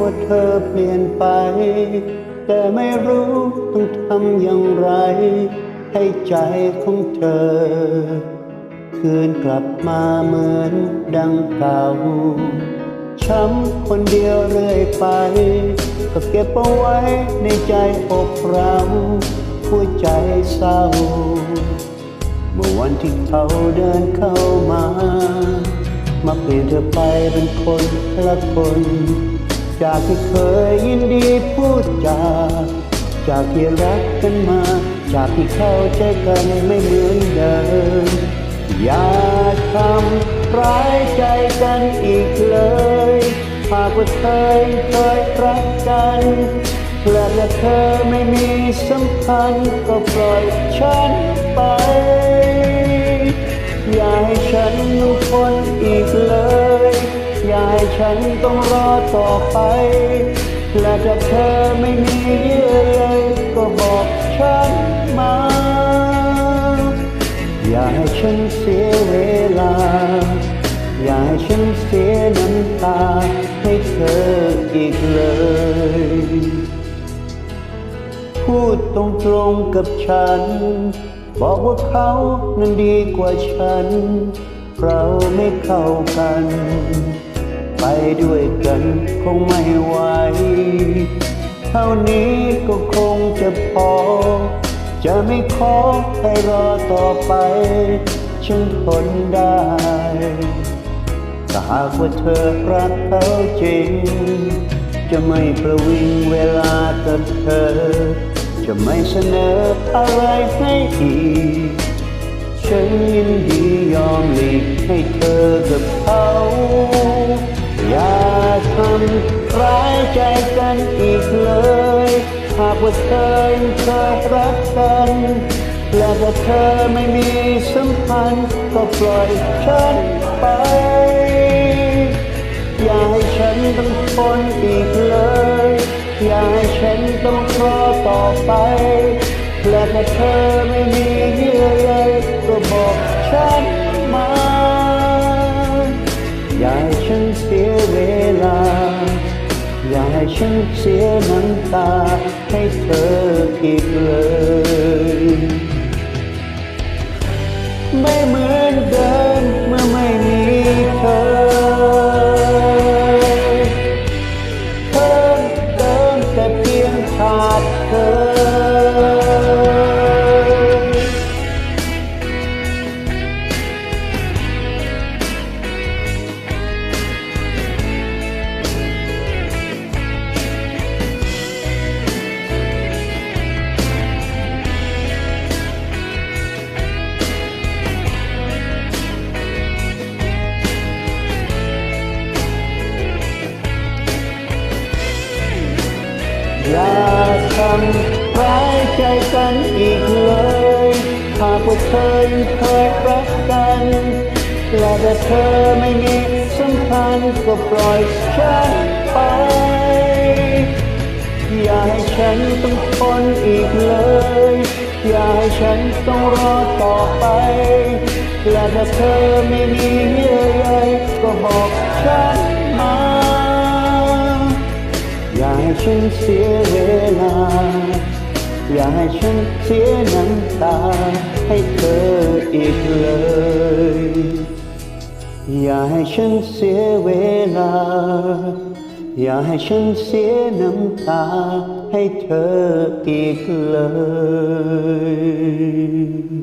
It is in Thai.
ว่าเธอเปลี่ยนไป แต่ไม่รู้ต้องทำอย่างไร ให้ใจของเธอ คืนกลับมาเหมือนดังเก่าช้ำคนเดียวเรื่อยไป ก็เก็บเอาไว้ในใจอกเราหัวใจเศร้า เมื่อวันที่เขาเดินเข้ามา มาเปลี่ยนเธอไปเป็นคนละคน จากที่เคยยินดีพูดจา จากที่รักกันมา จากที่เข้าใจกันไม่เหมือนเดิม อย่าทำร้ายใจกันอีกเลยหากว่าเธอยังเคยรักกันและถ้าเธอไม่มีสัมพันธ์ก็ปล่อยฉันไป อย่าให้ฉันต้องทนอีกเลย ฉันต้องรอต่อไป และถ้าเธอไม่มีเยื่อใยก็บอกฉันมา อย่าให้ฉันเสียเวลา อย่าให้ฉันเสียน้ำตาให้เธออีกเลย พูดตรงๆกับฉัน บอกว่าเขานั้นดีกว่าฉัน เราไม่เข้ากัน ไปด้วยกันคงไม่ไหวเท่านี้ก็คงจะพอ จะไม่ขอให้รอต่อไป ฉันทนได้ถ้าหากว่าเธอรักเขาจริง จะไม่ประวิงเวลากับเธอ จะไม่เสนออะไรให้อีก ฉันยินดียอมหลีกให้เธอกับเขา อย่าทำร้ายใจกันอีกเลย หากว่าเธอยังเคยรักกัน และถ้าเธอไม่มีสัมพันธ์ก็ปล่อยฉันไป อย่าให้ฉันต้องทนอีกเลย อย่าให้ฉันต้องรอต่อไป และถ้าเธอไม่มีเยื่อใยก็บอกฉัน ให้ฉันเสียเวลา อย่าให้ฉันเสียน้ำตาให้เธออีกเลย อย่าทำร้ายใจกันอีกเลยหากว่าเธอยังเคยรักกันและถ้าเธอไม่มีสัมพันธ์ก็ปล่อยฉันไป อย่าให้ฉันต้องทนอีกเลย อย่าให้ฉันต้องรอต่อไป และถ้าเธอไม่มีเยื่อใยก็บอกฉัน ให้ฉันเสียเวลา อย่าให้ฉันเสียน้ำตา ให้เธออีกเลย อย่าให้ฉันเสียเวลา อย่าให้ฉันเสียน้ำตา ให้เธออีกเลย